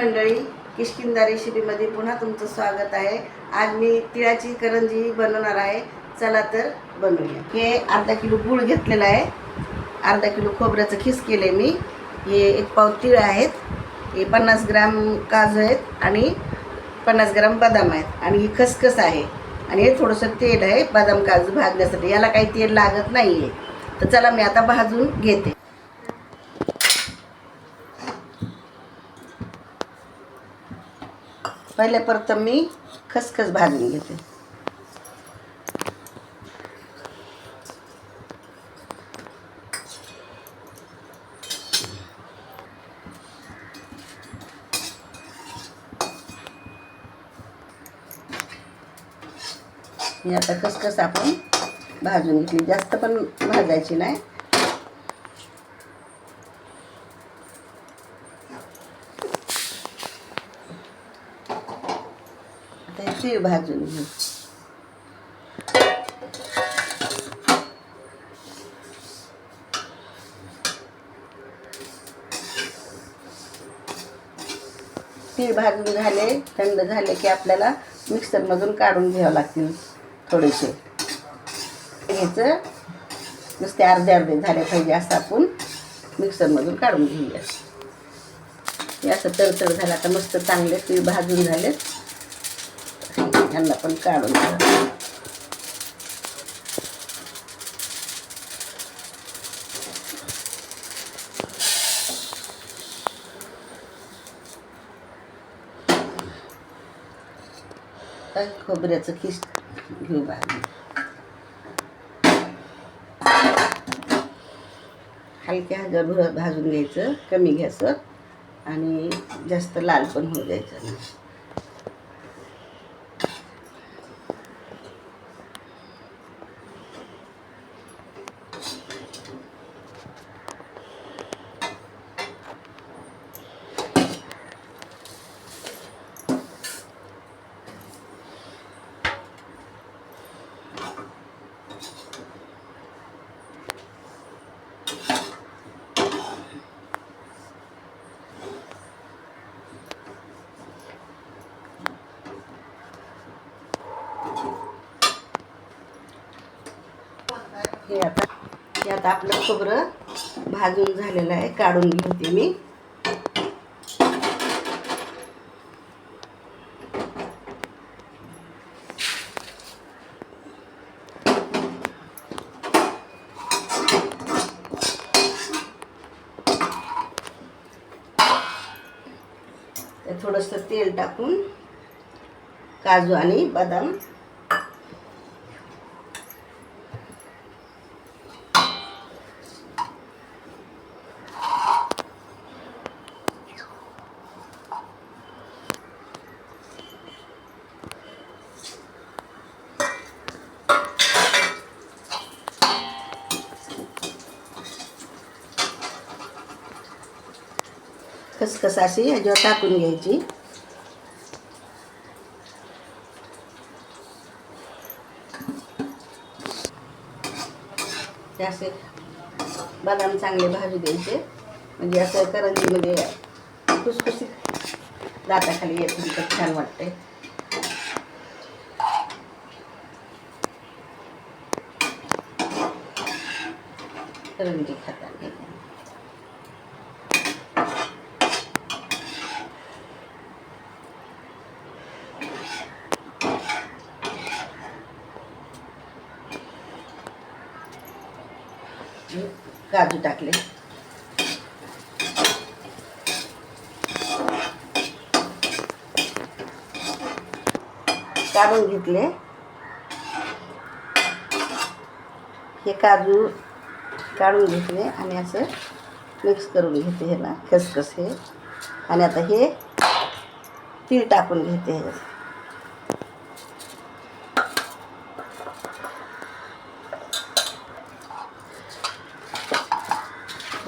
मंडळी किशकिंदा रेसिपीमध्ये पुन्हा तुमचं स्वागत आहे. आज मी तिळाची करंजी बनवणार आहे. चला तर बनवूया. हे अर्धा किलो गूळ घेतलेला आहे. अर्धा किलो खोबऱ्याचं खीस केलं आहे मी. हे एक पाव तिळ आहेत. हे पन्नास ग्राम काजू आहेत आणि पन्नास ग्राम बदाम आहेत. आणि ही खसखस आहे. आणि हे थोडंसं तेल आहे बदाम काजू भाजण्यासाठी. याला काही तेल लागत नाही आहे तर चला मी आता भाजून घेते. पहिले परत मी खसखस भाजून घेते. मी आता खसखस आपण भाजून घेतली. जास्त पण भाजायची नाही. आता भाजून घेऊ तीळ भाजून झाले थंड झाले की आपल्याला मिक्सरमधून काढून घ्यावं लागतील थोडेसे. घ्यायचं. नुसते अर्धे अर्धे झाले पाहिजे असं आपण मिक्सरमधून काढून घेऊया. असं तडतड झालं आता मस्त चांगले तीळ भाजून झालेत. यांना पण काढून खोबऱ्याचं खिस घेऊ भाजी हलक्या ह्याच्यावर भाजून घ्यायचं कमी घ्यायचं आणि जास्त लाल पण होऊ द्यायचं नाही हे आता हे आता आपलं खोबरं भाजून झालेलं आहे काढून घेते मी. थोडंसं तेल टाकून काजू आणि बदाम खसखस अशी ह्याच्यावर टाकून घ्यायची. ते असे बदाम चांगले भाजू द्यायचे म्हणजे असं करंजीमध्ये खुसखुशीत दाताखाली येत तर छान वाटते करंजी खाताना. काजू टाकले. काढून घेतले. हे काजू काढून घेतले आणि असं मिक्स करून घेते ह्याला खसखस हे. आणि आता हे तीळ टाकून घेते ह्याला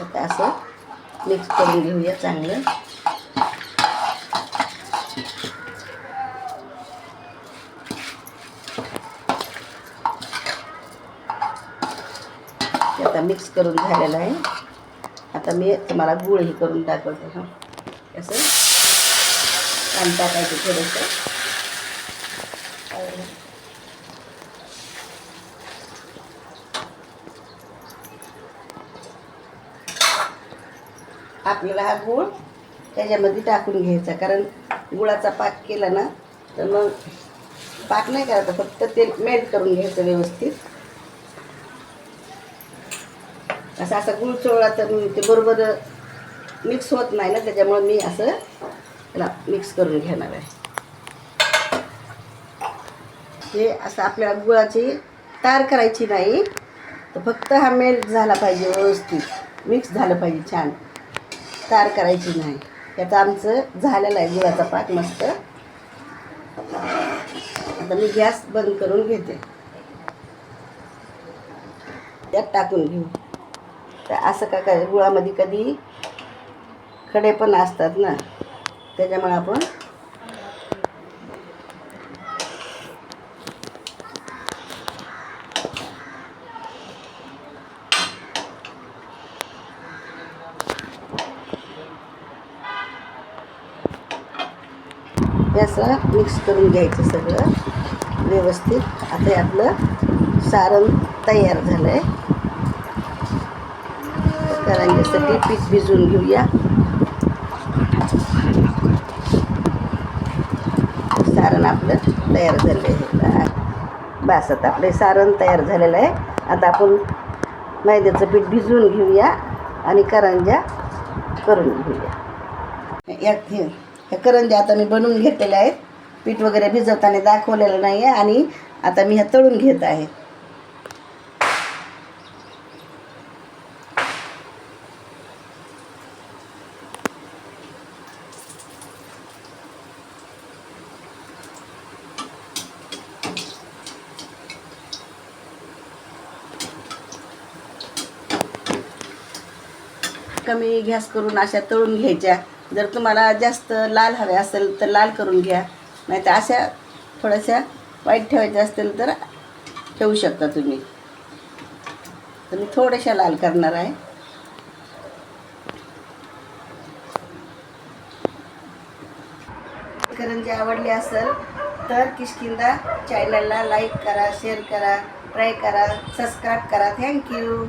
आता असं मिक्स करून घेऊया चांगलं. ते आता मिक्स करून झालेलं आहे. आता मी तुम्हाला गुळ हे करून दाखवते हां. असं पाणी टाकायचं थोडंसं. आपल्याला हा गूळ त्याच्यामध्ये टाकून घ्यायचा. कारण गुळाचा पाक केला ना तर मग पाक नाही करायचा फक्त ते मेल्ट करून घ्यायचं व्यवस्थित. असं असा गुळ चोळला तर ते बरोबर मिक्स होत नाही ना त्याच्यामुळे मी असं त्याला मिक्स करून घेणार आहे. हे असं आपल्याला गुळाची तार करायची नाही तर फक्त हा मेल्ट झाला पाहिजे व्यवस्थित. मिक्स झालं पाहिजे छान. तार करायची नाही. याचं आमचं झालेलं आहे गुळाचा पाक मस्त. आता मी गॅस बंद करून घेते. त्यात टाकून घेऊ. तर असं का काय गुळामध्ये कधी खडे पण असतात ना त्याच्यामुळे आपण हे मिक्स करून घ्यायचं सगळं. व्यवस्थित. आता हे आपलं सारण तयार झालं आहे करंजासाठी पीठ भिजवून घेऊया. सारण आपलं तयार झालं आहे बस आता आपलं सारण तयार झालेलं आहे. आता आपण मैद्याचं पीठ भिजवून घेऊया आणि करंजा करून घेऊया. यात हे हे करंज्या आता मी बनवून घेतलेल्या आहेत. पीठ वगैरे भिजवताना दाखवलेलं नाही आहे आणि आता मी ह्या तळून घेत आहे. कमी गॅस करून अशा तळून घ्यायच्या. जर तुम्हाला जास्त लाल हवे असेल तर लाल करून घ्या. नाही तर अशा थोड्याशा वाईट ठेवायच्या असतील तर ठेवू शकता तुम्ही. तर मी थोड्याशा लाल करणार आहे. करंजी आवडली असेल तर किशकिंदा चॅनलला लाईक करा शेअर करा ट्राय करा सबस्क्राईब करा. थँक्यू